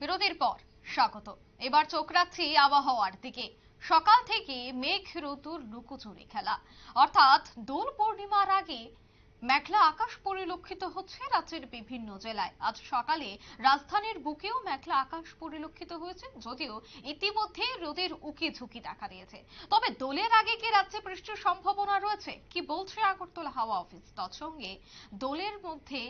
বিরতির পর স্বাগত। এবার চোখ রাখছি আবহাওয়ার দিকে। সকাল থেকে মেঘ ঋতুর লুকোচুরি খেলা। অর্থাৎ দোল পূর্ণিমার আগে মেঘলা আকাশ পরিলক্ষিত হচ্ছে রাজ্যের বিভিন্ন জেলায়। আজ সকালে রাজধানীর বুকেও মেঘলা আকাশ পরিলক্ষিত হয়েছে, যদিও ইতিমধ্যে রোদের উকি ঝুঁকি দেখা দিয়েছে। তবে দোলের আগে কি রাজ্যে বৃষ্টির সম্ভাবনা রয়েছে? কি বলছে আগরতলা হাওয়া অফিস? তৎসঙ্গে দোলের মধ্যে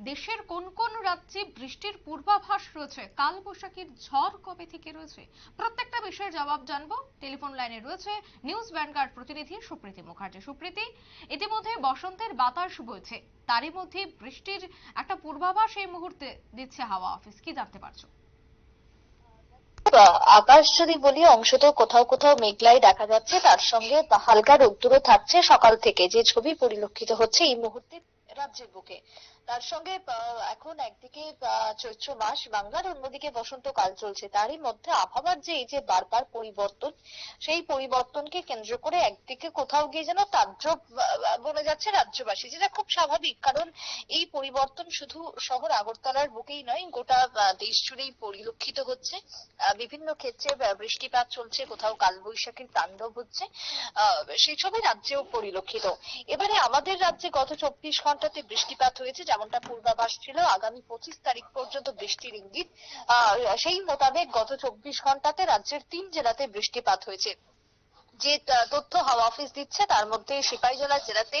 দেশের কোন কোন রাজ্যে বৃষ্টির পূর্বাভাস রয়েছে? কাল বৈশাখীর ঝড় কবে থেকে রয়েছে? প্রত্যেকটা বিষয়ের জবাব জানব। টেলিফোন লাইনে রয়েছে নিউজ ভ্যানগার্ড প্রতিনিধি সুপ্রীতি মুখার্জি। সুপ্রীতি, ইতিমধ্যে বসন্তের বাতাস বইছে। তারই মধ্যে বৃষ্টির একটা পূর্বাভাস এই মুহূর্তে দিচ্ছে হাওয়া অফিস। কি জানতে পারছ? আকাশ যদি বলি অংশত কোথাও কোথাও মেঘলাই দেখা যাচ্ছে। তার সঙ্গে হালকা রোদ্দুরও থাকছে সকাল থেকে। যে ছবি পরিলক্ষিত হচ্ছে এই মুহূর্তে রাজ্যের বুকে। তার সঙ্গে এখন একদিকে চৈত্র মাস, বাংলার অন্যদিকে বসন্তকাল চলছে। তারই মধ্যে আবহাওয়ার যে এই যে বারবার পরিবর্তন, সেই পরিবর্তনকে কেন্দ্র করে একদিকে কোথাও গিয়ে যেন তাজ্জব বনে যাচ্ছে রাজ্যবাসী, যেটা খুব স্বাভাবিক। কারণ এই পরিবর্তন শুধু শহর আগরতলার বুকেই নয়, গোটা দেশ জুড়েই পরিলক্ষিত হচ্ছে। বিভিন্ন ক্ষেত্রে বৃষ্টিপাত চলছে, কোথাও কালবৈশাখীর তাণ্ডব হচ্ছে। সেই ছবি রাজ্যেও পরিলক্ষিত। এবারে আমাদের রাজ্যে গত চব্বিশ ঘন্টাতে বৃষ্টিপাত হয়েছে যেমনটা পূর্বাভাস ছিল, আগামী পঁচিশ তারিখ পর্যন্ত বৃষ্টির ইঙ্গিত। সেই মোতাবেক গত চব্বিশ ঘন্টাতে রাজ্যের তিন জেলাতে বৃষ্টিপাত হয়েছে। যে তথ্য হাওয়া অফিস দিচ্ছে, তার মধ্যে সিপাহীজলা জেলাতে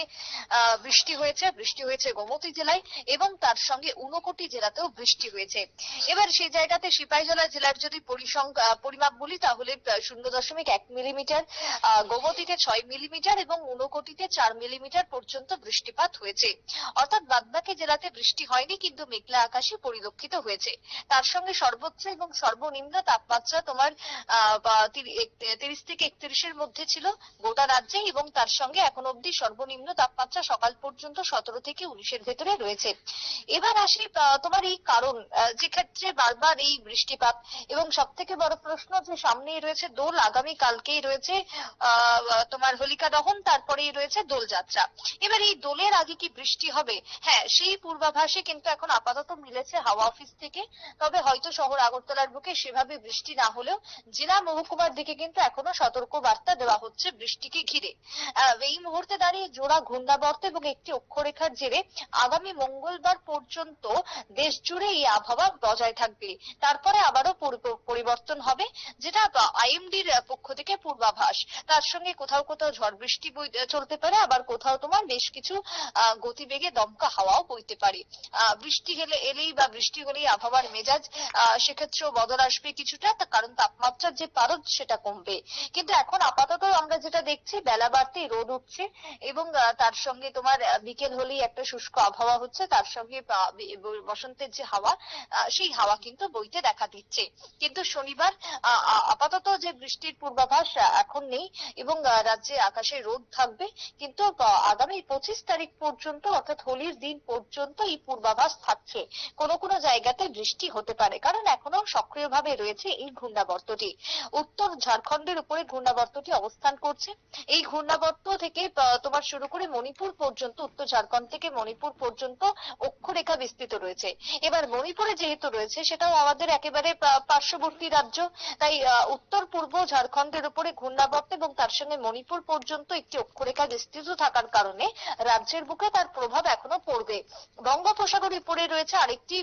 বৃষ্টি হয়েছে বৃষ্টি হয়েছে গোমতী জেলায় এবং তার সঙ্গে ঊনকোটি জেলাতেও বৃষ্টি হয়েছে। এবার সেই জায়গাতে সিপাহীজলা জেলার যদি পরিমাপ বলি, তাহলে শূন্য দশমিক এক মিলিমিটার গোমতীতে ছয় মিলিমিটার এবং ঊনকোটিতে চার মিলিমিটার পর্যন্ত বৃষ্টিপাত হয়েছে। অর্থাৎ বাদবাকি জেলাতে বৃষ্টি হয়নি, কিন্তু মেঘলা আকাশে পরিলক্ষিত হয়েছে। তার সঙ্গে সর্বোচ্চ এবং সর্বনিম্ন তাপমাত্রা তোমার তিরিশ থেকে একত্রিশের মধ্যে ছিল গোটা রাজ্যে এবং তার সঙ্গে এখন অবধি সর্বনিম্ন তাপমাত্রা সকাল পর্যন্ত সতেরো থেকে উনিশের ভেতরে রয়েছে। এবার আসি তোমার এই কারণ যে ক্ষেত্রে বারবার এই বৃষ্টিপাত এবং সব থেকে বড় প্রশ্ন যে সামনেই রয়েছে দোল, আগামী কালকেই রয়েছে তোমার হোলিকা দহন, তারপরেই রয়েছে দোলযাত্রা এবার এই দোলের আগে কি বৃষ্টি হবে? হ্যাঁ সেই পূর্বাভাসে কিন্তু এখন আপাতত মিলেছে হাওয়া অফিস থেকে, তবে হয়তো শহর আগরতলার বুকে সেভাবে বৃষ্টি না হলেও জেলা মহকুমার দিকে কিন্তু এখনও সতর্ক বার্তা দেওয়া হচ্ছে বৃষ্টিকে ঘিরে। এই মুহূর্তে দাঁড়িয়ে জোড়া ঘূর্ণাবর্ত এবং একটি অক্ষরেখার জেরে আগামী মঙ্গলবার পর্যন্ত দেশ জুড়ে এই আবহাওয়া বজায় থাকবে। তারপরে আবারও পরি- পরিবর্তন হবে, যেটা আইএমডির পক্ষ থেকে পূর্বাভাস। তার সঙ্গে কোথাও কোথাও ঝড় বৃষ্টি চলতে পারে, আবার কোথাও তোমার বেশ কিছু গতিবেগে দমকা হাওয়াও বইতে পারে। বৃষ্টি হলে, এলেই বা বৃষ্টি হলেই আবহাওয়ার মেজাজ সেক্ষেত্রেও বদল আসবে কিছুটা কারণ তাপমাত্রার যে পারদ সেটা কমবে। কিন্তু এখন আপাতত আমরা যেটা দেখছি, বেলা বাড়তেই রোদ উঠছে এবং তার সঙ্গে তোমার বিকেল হলেই একটা শুষ্ক আবহাওয়া হচ্ছে। তার সঙ্গে বসন্তের যে হাওয়া সেই হাওয়া কিন্তু বইতে দেখা দিচ্ছে। কিন্তু শনিবার আপাতত যে বৃষ্টির পূর্বাভাস এখন নেই এবং রাজ্যে আকাশে রোদ থাকবে। কিন্তু আগামী পঁচিশ তারিখ পর্যন্ত, অর্থাৎ হোলির দিন পর্যন্ত এই পূর্বাভাস থাকছে। কোনো কোনো জায়গাতে বৃষ্টি হতে পারে, কারণ এখনও সক্রিয়ভাবে রয়েছে এই ঘূর্ণাবর্তটি। উত্তর ঝাড়খণ্ডের উপরে ঘূর্ণাবর্তটি অবস্থান করছে। এই ঘূর্ণাবর্ত থেকে তোমার শুরু করে মণিপুর পর্যন্ত, উত্তর ঝাড়খণ্ড থেকে মণিপুর পর্যন্ত অক্ষরেখা বিস্তৃত রয়েছে। এবার মণিপুরে যেহেতু রয়েছে, সেটাও আমাদের একেবারে পার্শ্ববর্তী রাজ্য। তাই উত্তর, পূর্ব ঝাড়খণ্ডের উপরে ঘূর্ণাবর্ত এবং তার সঙ্গে মণিপুর পর্যন্ত একটি অক্ষরেখা বিস্তৃত থাকার কারণে রাজ্যের বুকে তার প্রভাব এখনও পড়বে। বঙ্গোপসাগরে পড়ে রয়েছে আরেকটি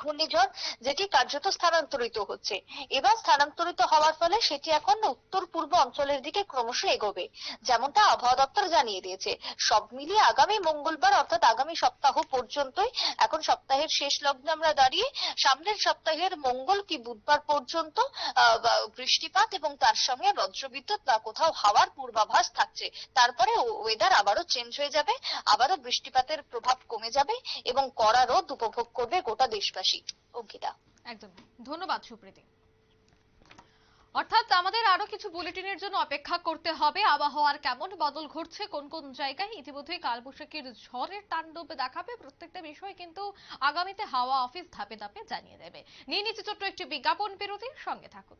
ঘূর্ণিঝড় যেটি কার্যত স্থানান্তরিত হচ্ছে। এবার স্থানান্তরিত হওয়ার ফলে সেটি এখন উত্তর পূর্ব অঞ্চলের দিকে ক্রমশ এগোবে, যেমনটা আবহাওয়া দপ্তর জানিয়ে দিয়েছে। সব মিলিয়ে আগামী মঙ্গলবার অর্থাৎ আগামী সপ্তাহ পর্যন্তই, এখন সপ্তাহের শেষ লগ্নে আমরা দাঁড়িয়ে, সামনের সপ্তাহের মঙ্গল কি বুধবার পর্যন্ত বৃষ্টিপাত এবং তার সঙ্গে বজ্রবিদ্যুৎ বা কোথাও হাওয়ার পূর্বাভাস থাকছে, তারপরে ওয়েদার আবারও চেঞ্জ হয়ে যাবে, আবারও বৃষ্টিপাতের প্রভাব কমে যাবে এবং কড়া রোদ উপভোগ করবে গোটা দেশবাসী। অঙ্কিতা একদম। ধন্যবাদ, সুপ্রীতি। অর্থাৎ আমাদের আরও কিছু বুলেটিনের জন্য অপেক্ষা করতে হবে। আবহাওয়ার কেমন বদল ঘটছে, কোন কোন জায়গায়? ইতিমধ্যে কালবৈশাখীর ঝড়ের তাণ্ডব দেখাবে। প্রত্যেকটা বিষয় কিন্তু আগামীতে হাওয়া অফিস ধাপে ধাপে জানিয়ে দেবে। নিয়ে নিচ্ছে ছোট্ট একটি বিজ্ঞাপন বিরতির সঙ্গে থাকুন।